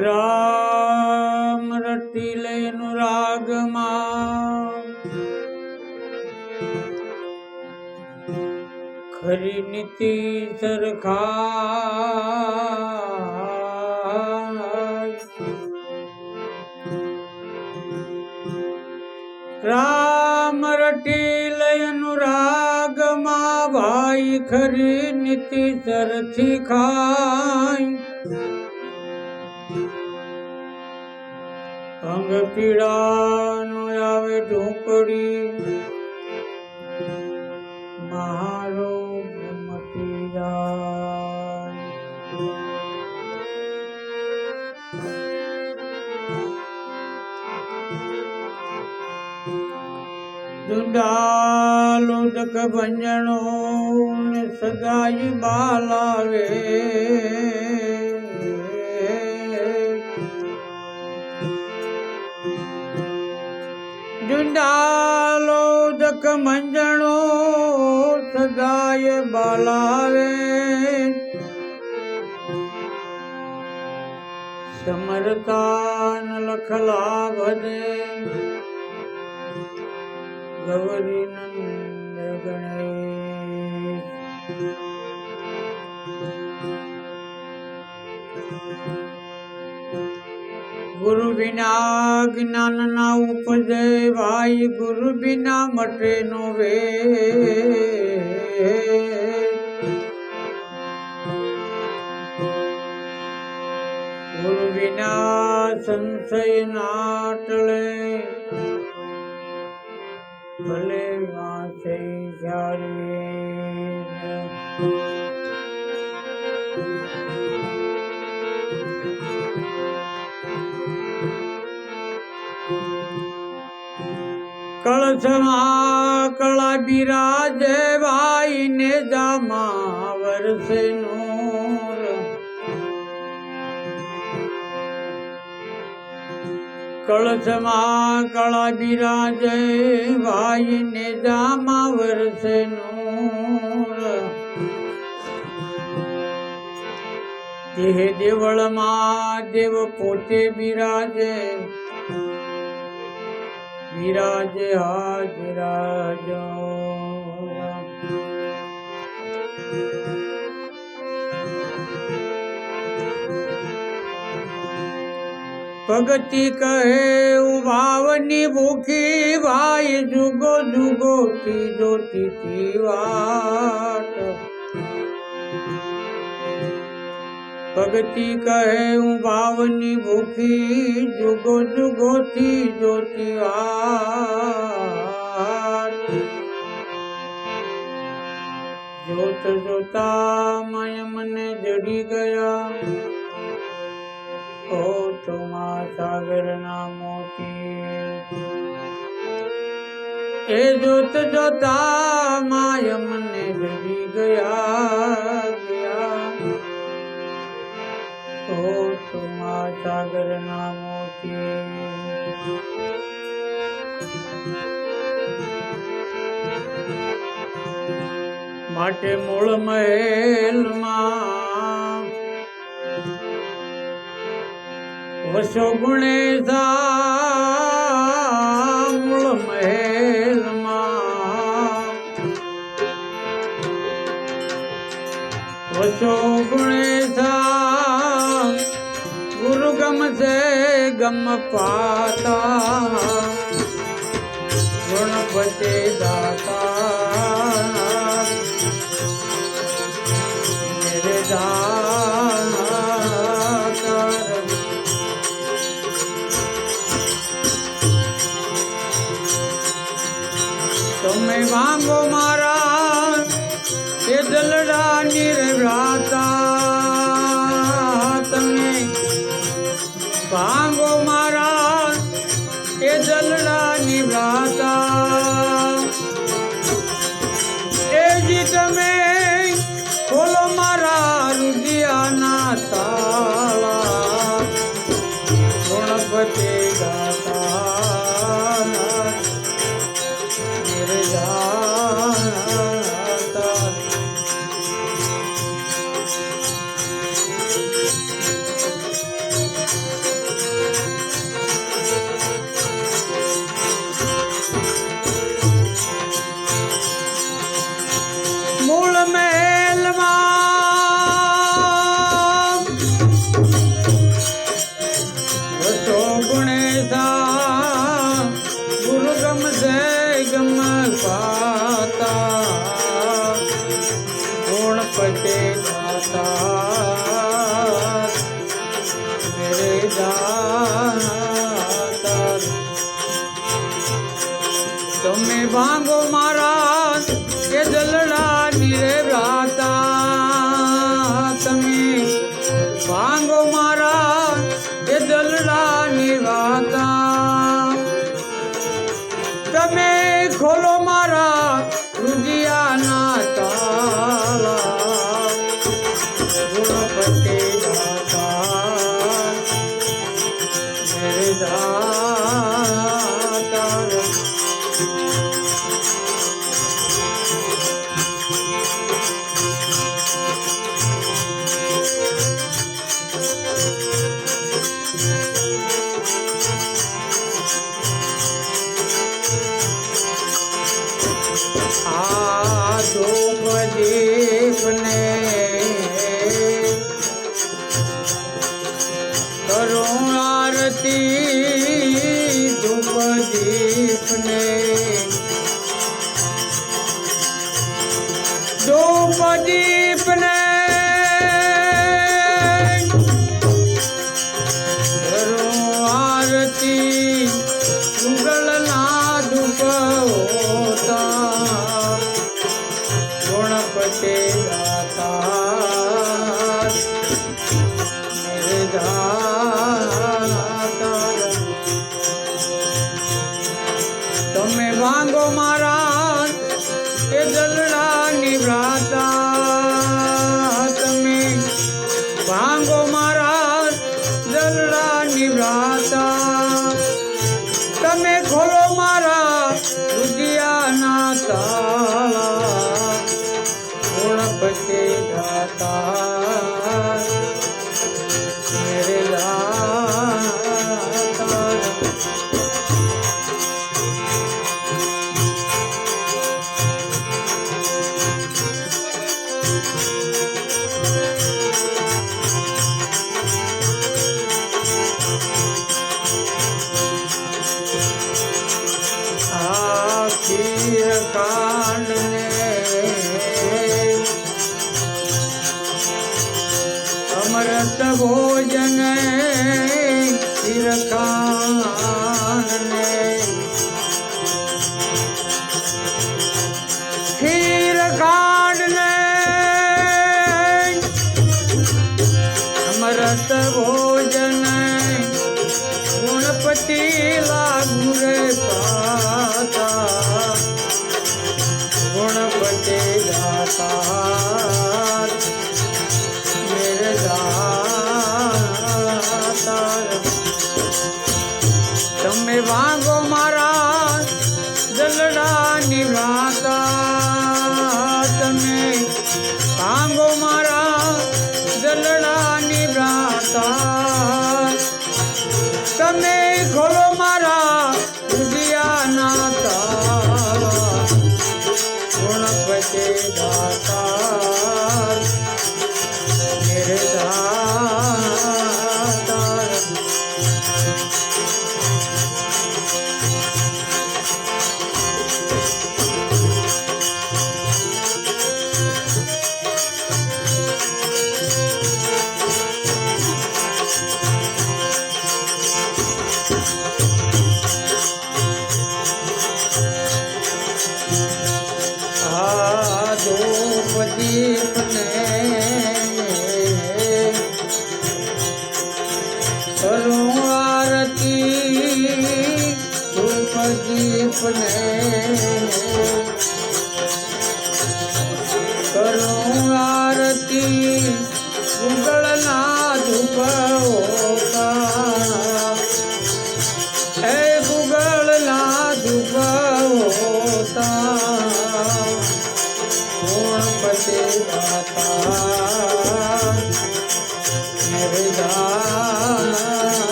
રામ રટી લયનું રાગમાં ખરી નીતિ સરખા રામ રટી લયનું રાગમાં ભાઈ ખરી નીતિ સરથી ખાય અંગ પીડાનો આવે ઢોકડી મારો મટી જાય દુંડાલો દક ભંજણો ને સદાઈ બાલાવે. મંજણો સદાય બાલાવે. સમરતાન લખલા ભજે ગૌરી ગુરુ વિના જ્ઞાન ના ઉપજે ભાઈ ગુરુ વિના મટે નો વે. ગુરુ વિના સંશય ના ટળે. ભલે કળશમાં કળા બિરાજે ભાઈ ને જામા વરસે નૂર. કળશમાં કળા બિરાજે ભાઈ ને જામા વરસે નૂર દેહ દેવળમાં દેવ પોતે બિરાજે. વિરાજે હાજરાજો ભગતિ કહે ઉભાવની ભૂખી ભાઈ જુગો જુગો ત્રીજો તીથી વાટ ભક્તિ કહે હું ભાવની ભૂખી જુગો જુગો થી જોતી જોત જોતા મય મને જડી ગયા. ઓ તુમા સાગર ના મોતી. એ જોત જોતા માય મને જડી ગયા. સાગર નામો મોતી માટે મૂળ મહેલમાં વસો ગુણે મૂળ મહેલમાં વસો ગમ પાતા. ગણપતિ દાતા. ખોલો મારા રુજિયાના તાલા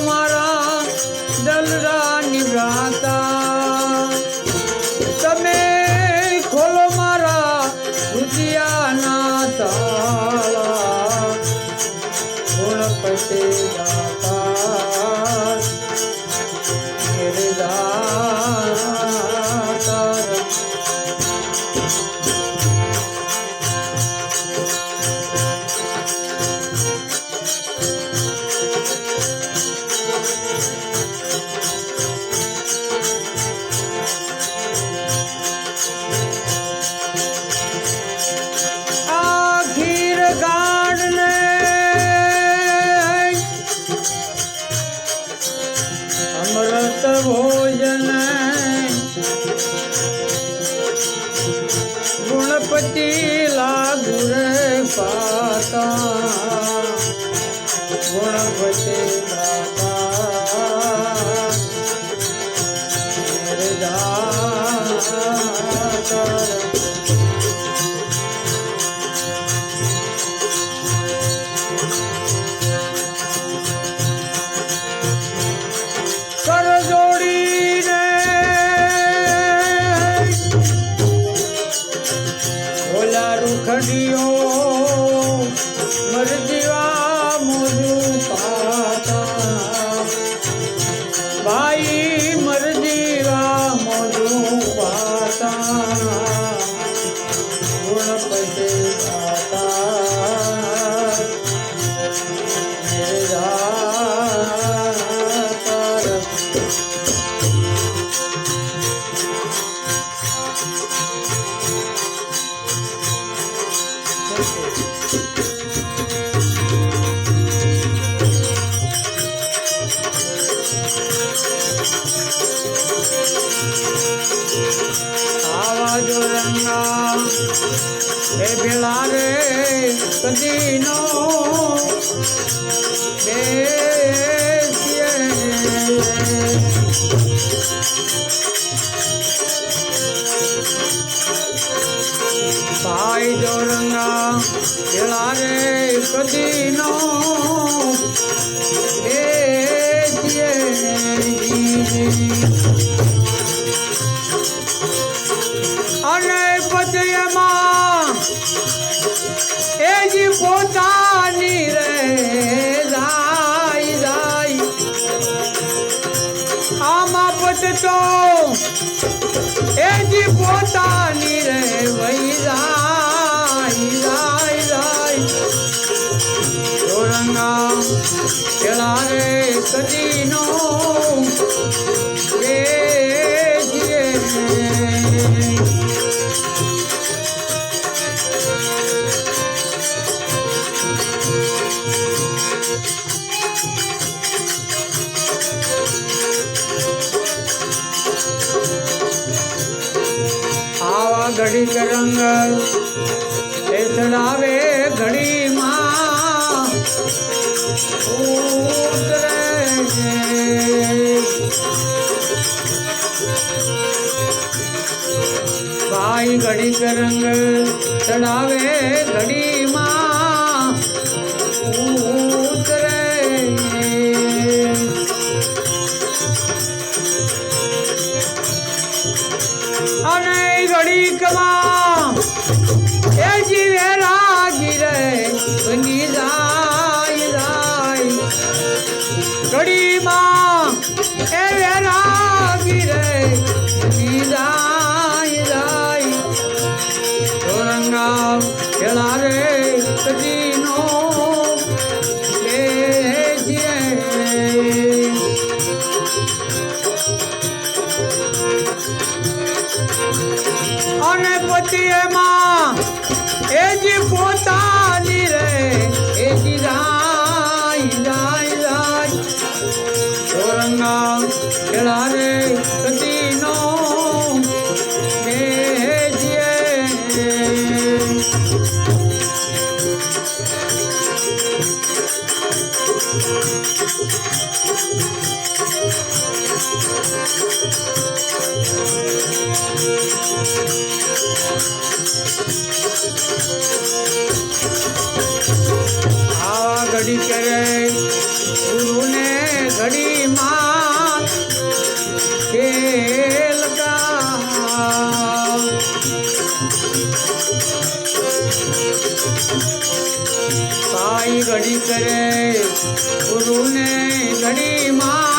મારા દલડાની પતિ ગુણ પાતા. ગુણવતે અને પછી એમાં એ જી પોતાની રે જાય જાય આમાં પતતો એ જી પોતાની રે, વહી જાય જાય જાય તોરંગા કેળા રે કદી નો ઘડી રંગ એ ચડાવે ઘડીમાં ઉતરે ભાઈ ઘડી રંગ ચડાવે ઘડીમાં અને પછી એમાં એ જી પોતાની રે એ જી જાય જાય જાય ઓરંગા ખેડા રે કદી નો બેજીએ આવા ઘડી કરે ગુરુને ઘડી માં ખેલ. સાઈ ઘડી કરે ગુરુને ઘડી માં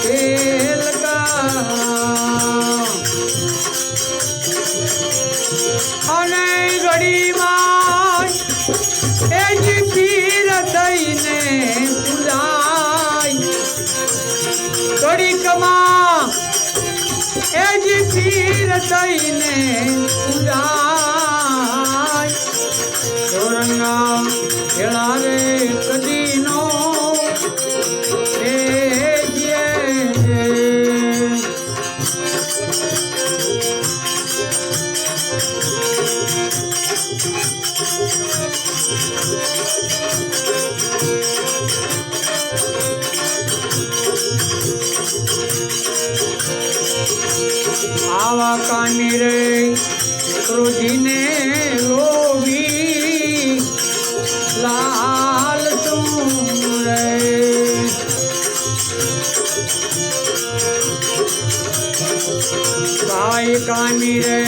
ખેલ ગાવ. અને ઘડીમાં એ જ પીર થઈને પૂજાય ઘડીકમાં એ જ આવા કાની રે ક્રોધીને લોભી લાલ તું રે. ભાઈ કાની રે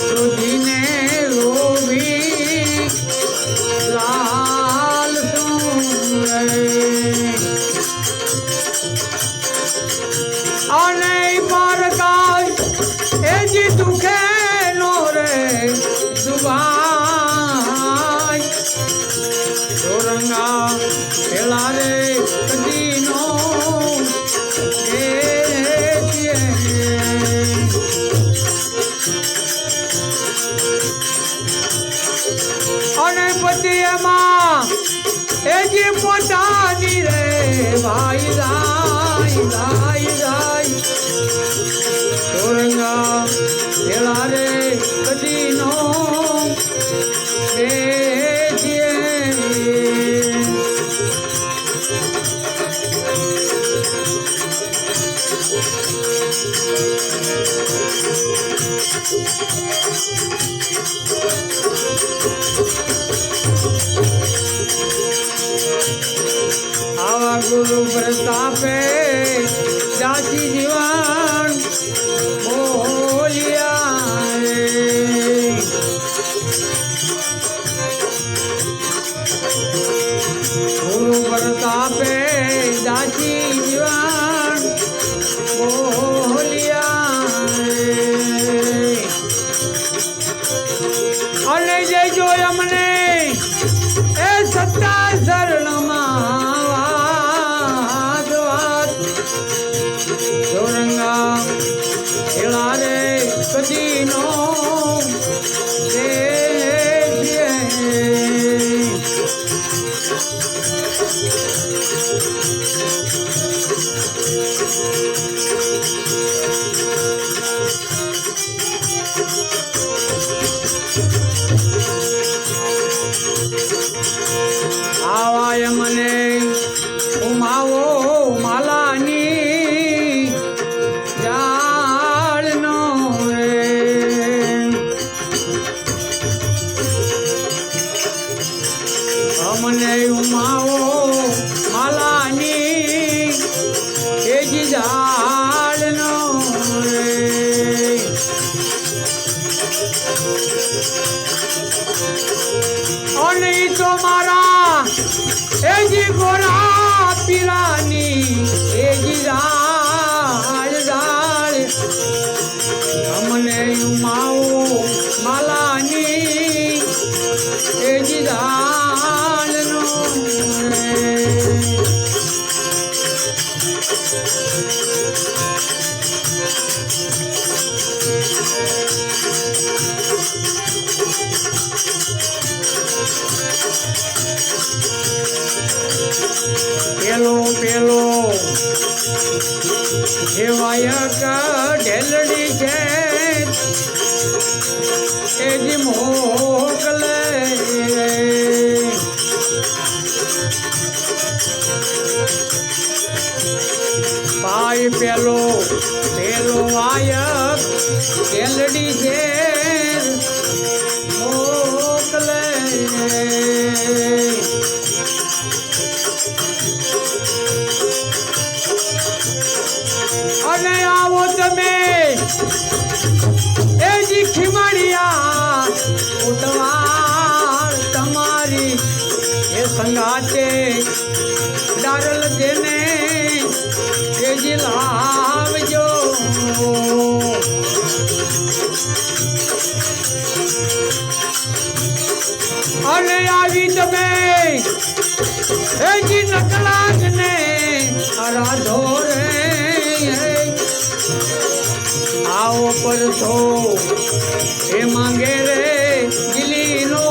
ક્રોધીને લોભી અને પછી એમાં, એ જે પોતાની રે, ભાઈ રાય રાય રાય તોરંગા એલા રે કદી નો આવા ગુરુ પ્રતાપે જાતિ જીવાન બોલિયા Gaza. પેલો પેલો. એવાયક ઢેલડી છે. એ જ પાય પેલો પેલો વાયક ઢેલડી છે. મોકલે અને આવો તમે. એ જી ખીમાડિયા ઉડવાણ તમારી. એ સંગાતે ડારલ જેને એ જી લાવજો. અને આવી તમે એજી નકલાજ ને રાધો રે આવો પરસો, એ માંગે રે દિલીનો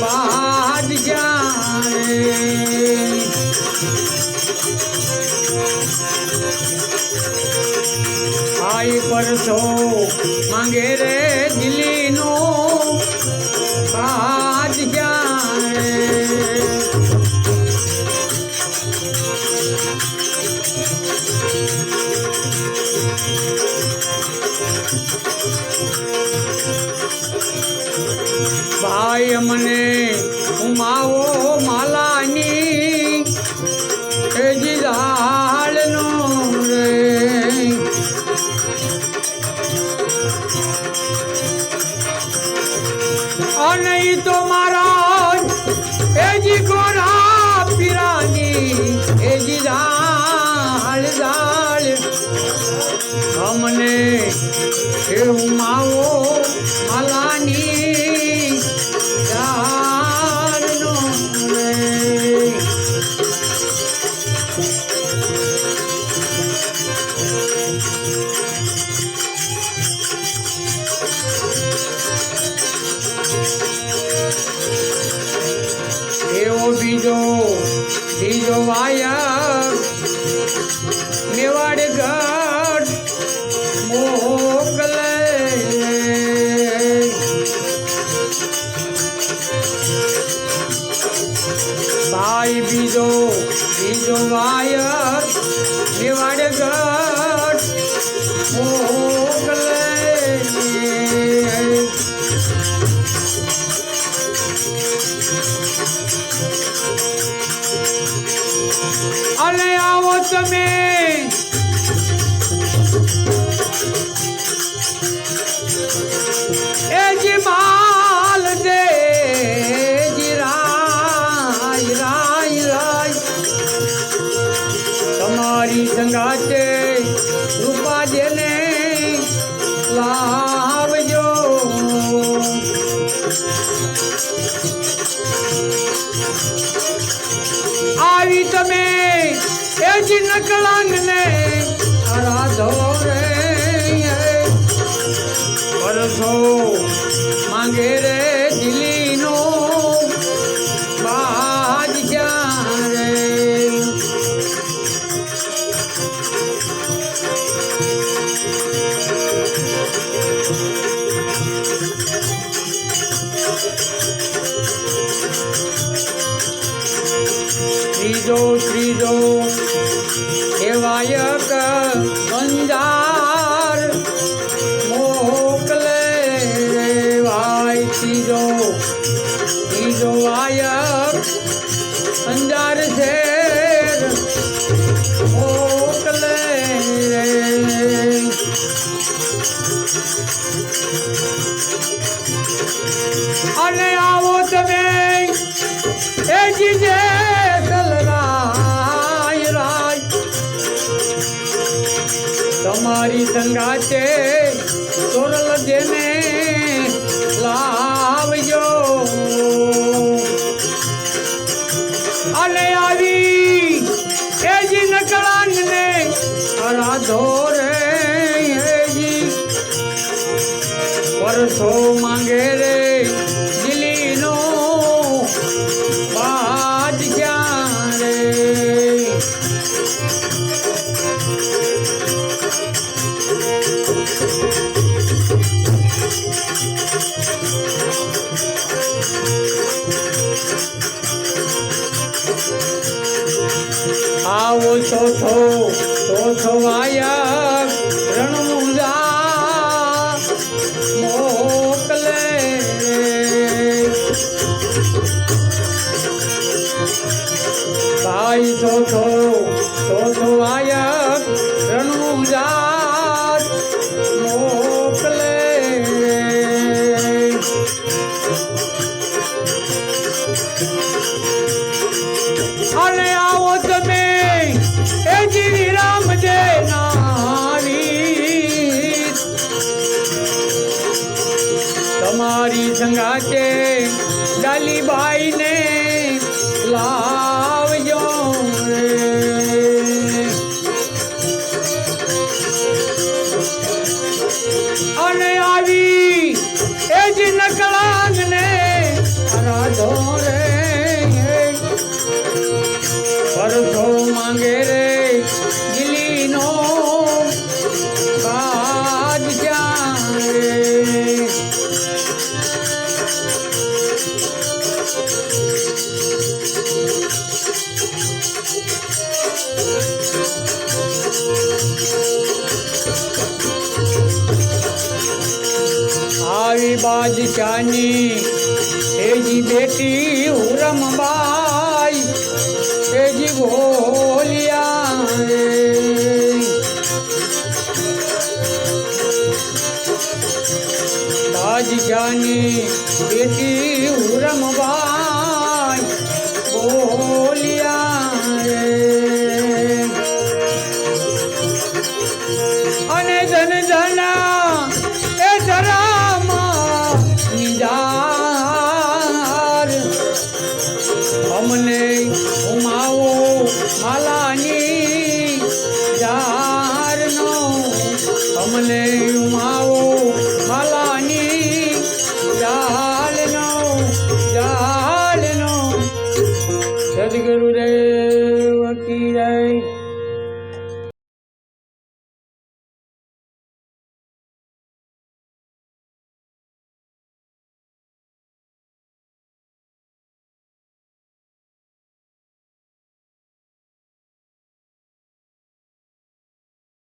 બાદ જાય આઈ પરસો, માંગે રે દિલી રાજ ભાઈ મને ઉમાવો your life. તમે એ જ નકલાંગને આરાધો રે વરસો માંગે રે અને આવો તમે. એ જીજે તલરાય રાય. તમારી સંગાતે તોરલ જેને લાવજો. અને આવી એ જી નકળાને અરાધો આવો ચોથો ચોથો આયા. અને આવી એ જ નકળાંગને રાધો રે দেখি